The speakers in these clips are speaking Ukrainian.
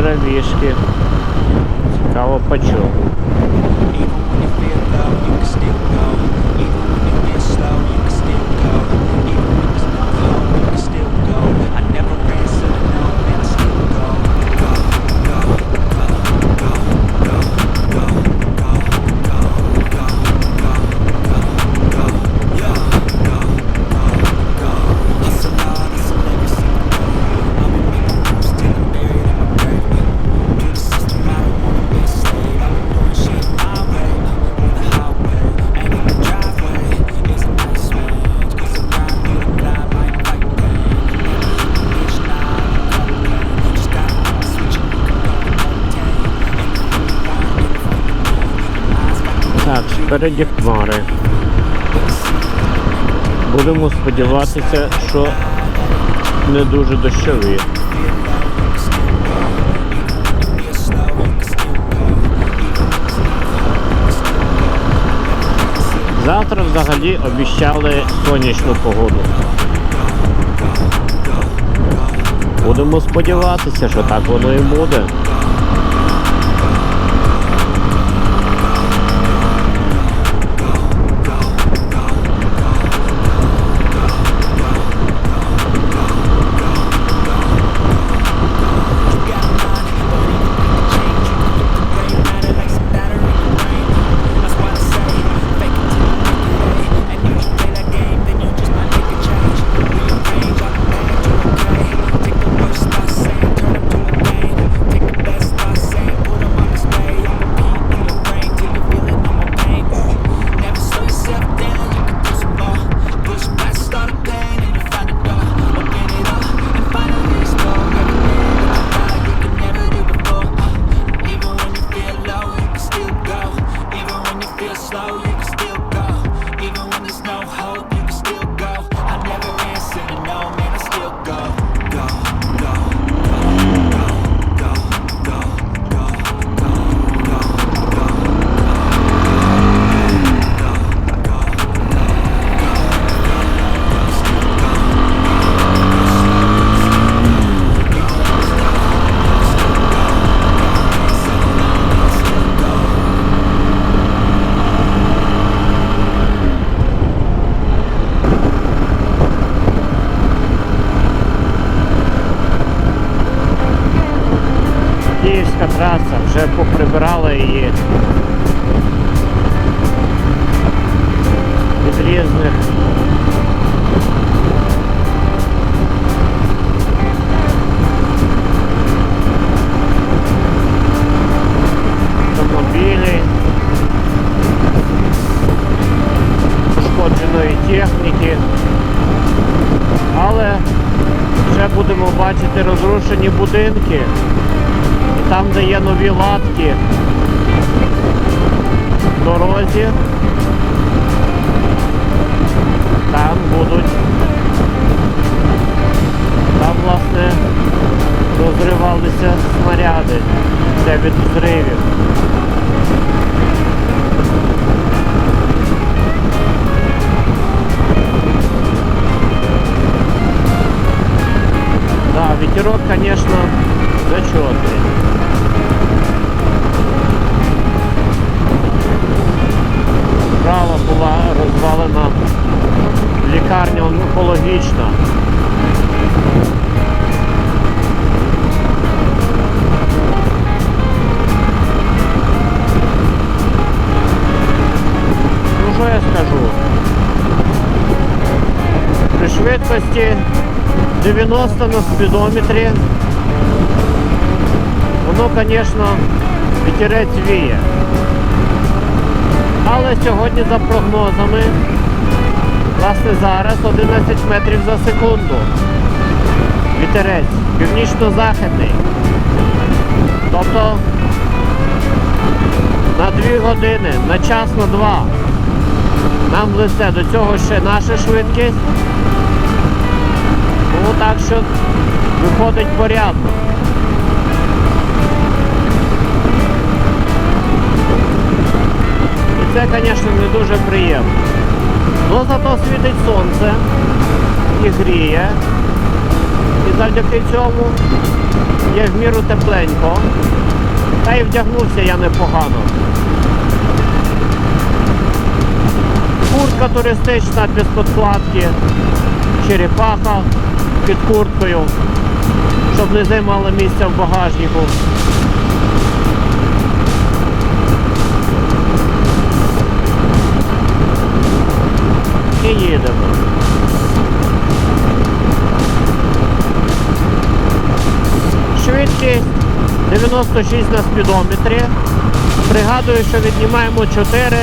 дровішки. Цікаво по чому. Так, спереді хмари. Будемо сподіватися, що не дуже дощові. Завтра взагалі обіщали сонячну погоду. Будемо сподіватися, що так воно і буде. Київська траса, вже поприбирала її від різних автомобілів, пошкодженої техніки. Але вже будемо бачити розрушені будинки. Там, де є нові латки в дорозі, там будуть, там, власне, розривалися снаряди. Це від онкологічна. Ну що я скажу? При швидкості 90 на спідометрі воно, звісно, вітерець віє. Але сьогодні за прогнозами, власне зараз 11 метрів за секунду. Вітерець північно-західний. Тобто на 2 години, на час на 2. Нам лице до цього ще наша швидкість. Ну так що виходить порядно. І це, звісно, не дуже приємно. Ну зато світить сонце і гріє. І завдяки цьому Є в міру тепленько. Та й вдягнувся я непогано. Куртка туристична без подкладки, черепаха під курткою, щоб не займало місця в багажнику. 96 на спідометрі. Пригадую, що віднімаємо 4.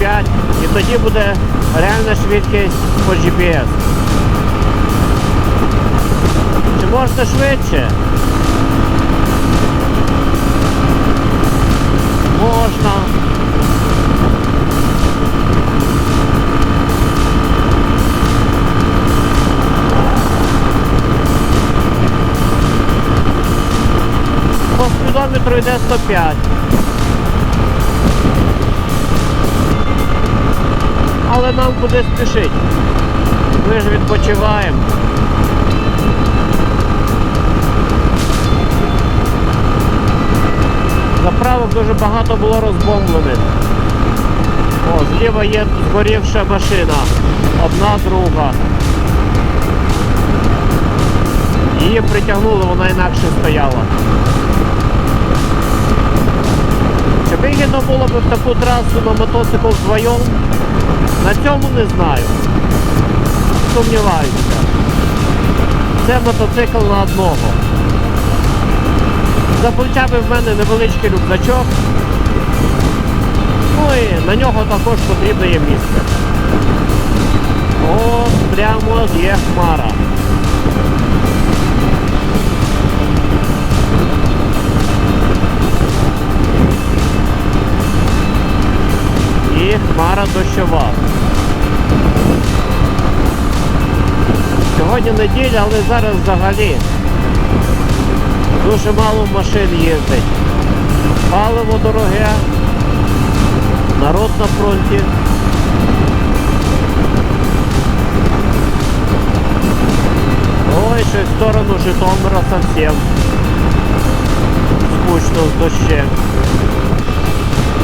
4-5 і тоді буде реальна швидкість по GPS. Чи можна швидше? Можна. Йде 105. Але нам куди спішить. Ми ж відпочиваємо. Заправок дуже багато було розбомблених. О, зліва є згорівша машина. Одна друга. Її притягнули, вона інакше стояла. Вигідно було б в таку трасу на мотоцикл вдвоєм? На цьому не знаю. Сумніваюся. Це мотоцикл на одного. За плечами в мене невеличкий рюкзачок. Ну і на нього також потрібно є місце. О, прямо є хмара. І хмара дощова. Сьогодні неділя, але зараз взагалі дуже мало машин їздить. Паливо дороге, народ на фронті. Ой, ще в сторону Житомира совсем. Скучно з дощем.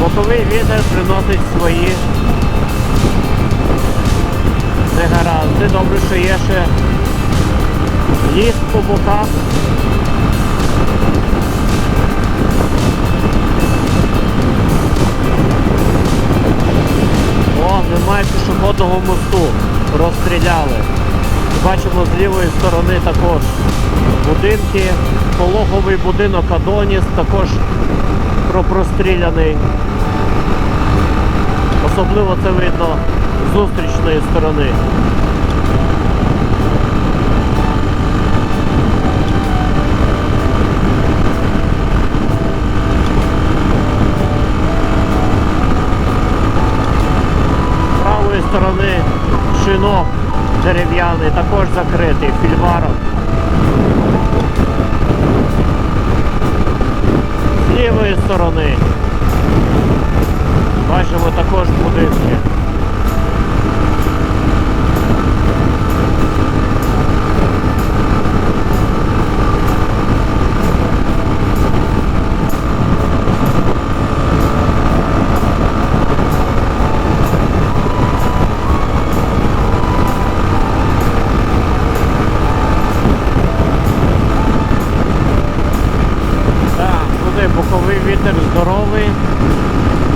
Боковий вітер приносить свої негаразди. Добре, що є ще ліс по боках. О, немає пішохідного мосту. Розстріляли. Бачимо з лівої сторони також будинки. Пологовий будинок Адоніс також про- простріляний. Особливо це видно з зустрічної сторони. З правої сторони шинок дерев'яний, також закритий, фільваром. З лівої сторони бачимо також будинки. Так, туди боковий вітер здоровий.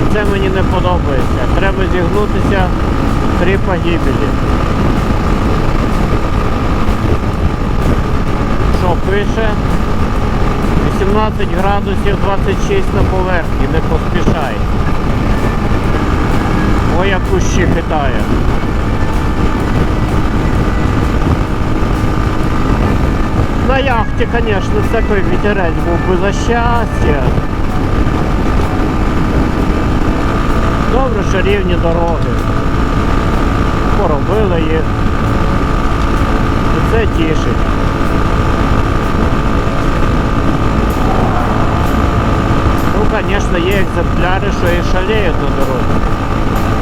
І це мені не подобається. Треба зігнутися три погибелі. Що 18 градусів 26 на поверхні, не поспішай. Ой, як кущі хитає. На яхті, звісно, такий вітерець був би за щастя. Добре, що рівні дороги. Поробили їх. І це тішить. звісно, є екземпляри, що і шаліють на дорозі.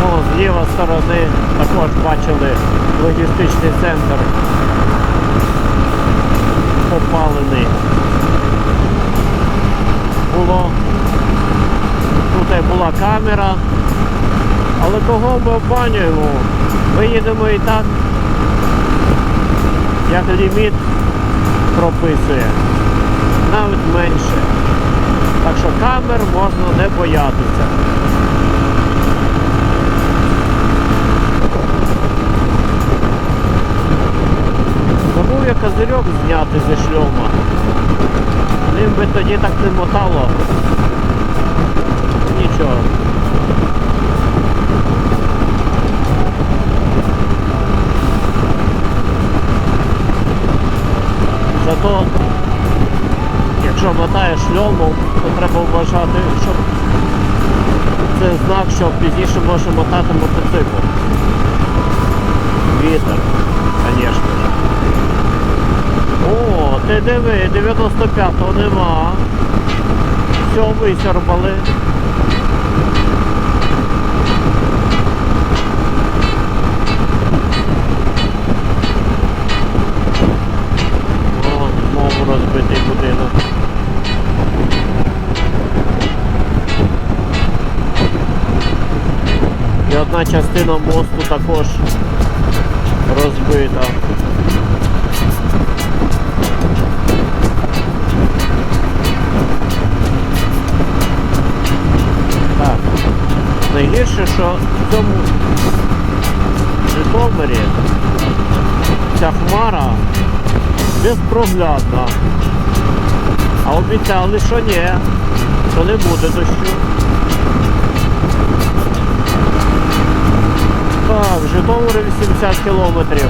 Ну, З лівої сторони також бачили логістичний центр попалений. Було. Тут була камера. Але кого ми опанюємо? Ми їдемо і так, як ліміт прописує. Навіть менше. Так що камер можна не боятися. Забув я козирьок зняти зі шльома. Ним би тоді так не мотало. Нічого. Зато, якщо мотаєш льому, то треба вважати, що це знак, що пізніше може мотати мотоцикл. Вітер, звісно ж. О, ти диви, 95-го нема. Все висербали. О, знову розбитий будинок. І одна частина мосту також розбита. Так. Найгірше, що в цьому Житомирі ця хмара безпроглядна. А обіцяли, що ні, що не буде дощу. Так, Житомир 80 кілометрів.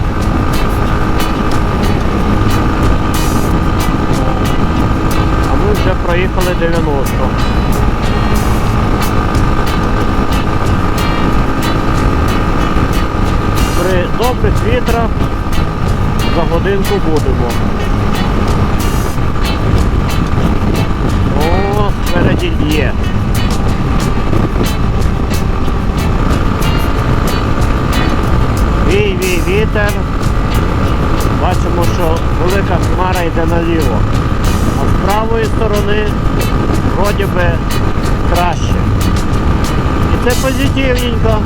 А ми вже проїхали 90. При добрих вітрах за годинку будемо. О, спереді є. Вій, вій, вітер. Бачимо, що велика хмара йде наліво. А з правої сторони вроді би краще. І це позитивненько.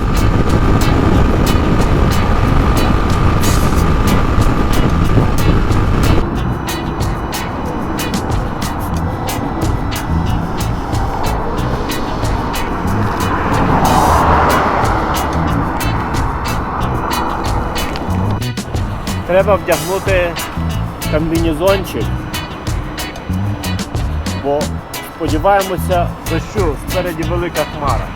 Треба вдягнути комбінезончик, бо сподіваємося дощу, спереді велика хмара.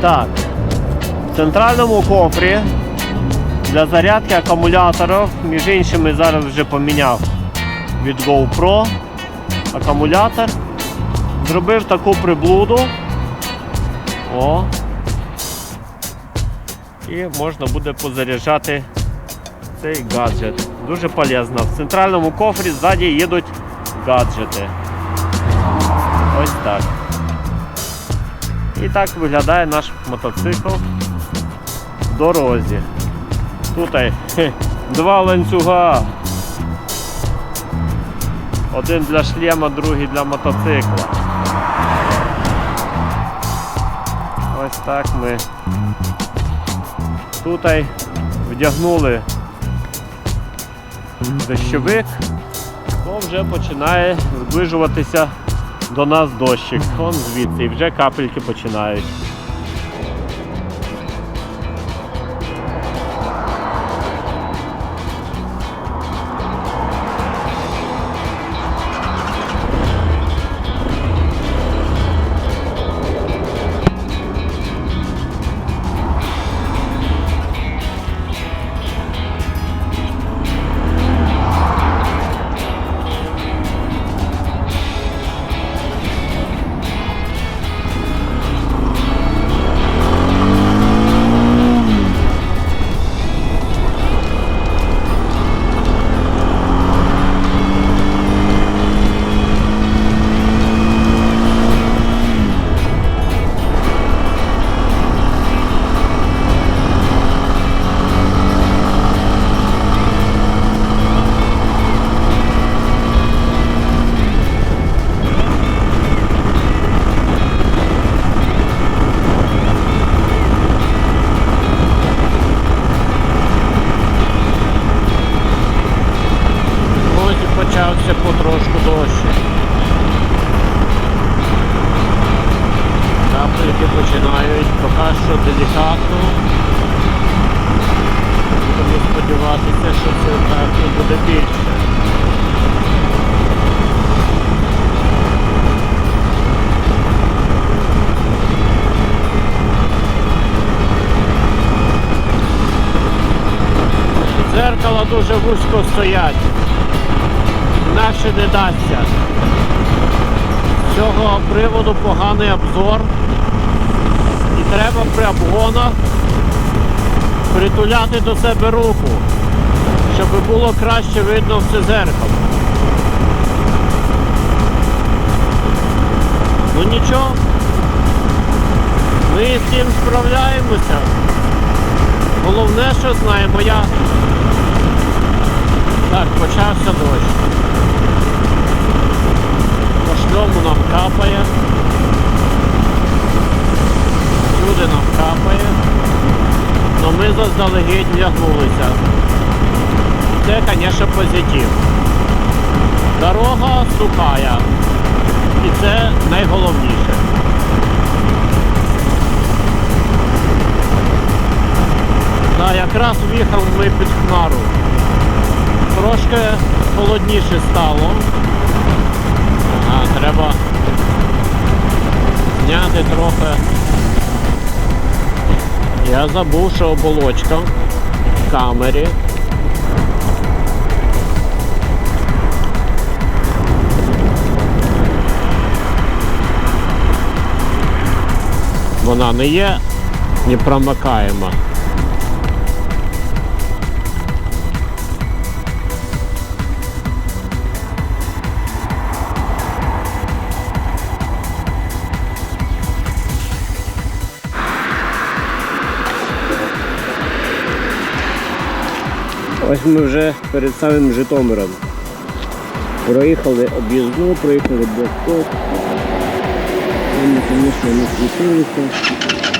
Так, в центральному кофрі для зарядки акумуляторів, між іншими зараз вже поміняв від GoPro акумулятор. Зробив таку приблуду. О. І можна буде позаряджати цей гаджет. Дуже полезно. В центральному кофрі ззаді їдуть гаджети. Ось так. І так виглядає наш мотоцикл в дорозі. Тут хе, два ланцюга. Один для шлема, другий для мотоцикла. Так ми тут вдягнули дощовик, то вже починає зближуватися до нас дощик. Вон звідси і вже капельки починають. Дуже вузько стоять. Інакше не дасться. З цього приводу поганий обзор. І треба при обгонах притуляти до себе руку, щоб було краще видно все зеркало. Ну нічого. Ми з цим справляємося. Головне, що знаємо я. Заздалегідь. Це, звісно, позитив. Дорога сухая. І це найголовніше. Так, якраз в'їхав ми під хмару. Трошки холодніше стало. А, треба зняти трохи. Я забув, що оболочка камері. Вона не є непромикаєма. Ось ми вже перед самим Житомиром. Проїхали об'їзну, проїхали блокпост. Там, звісно, не світилися.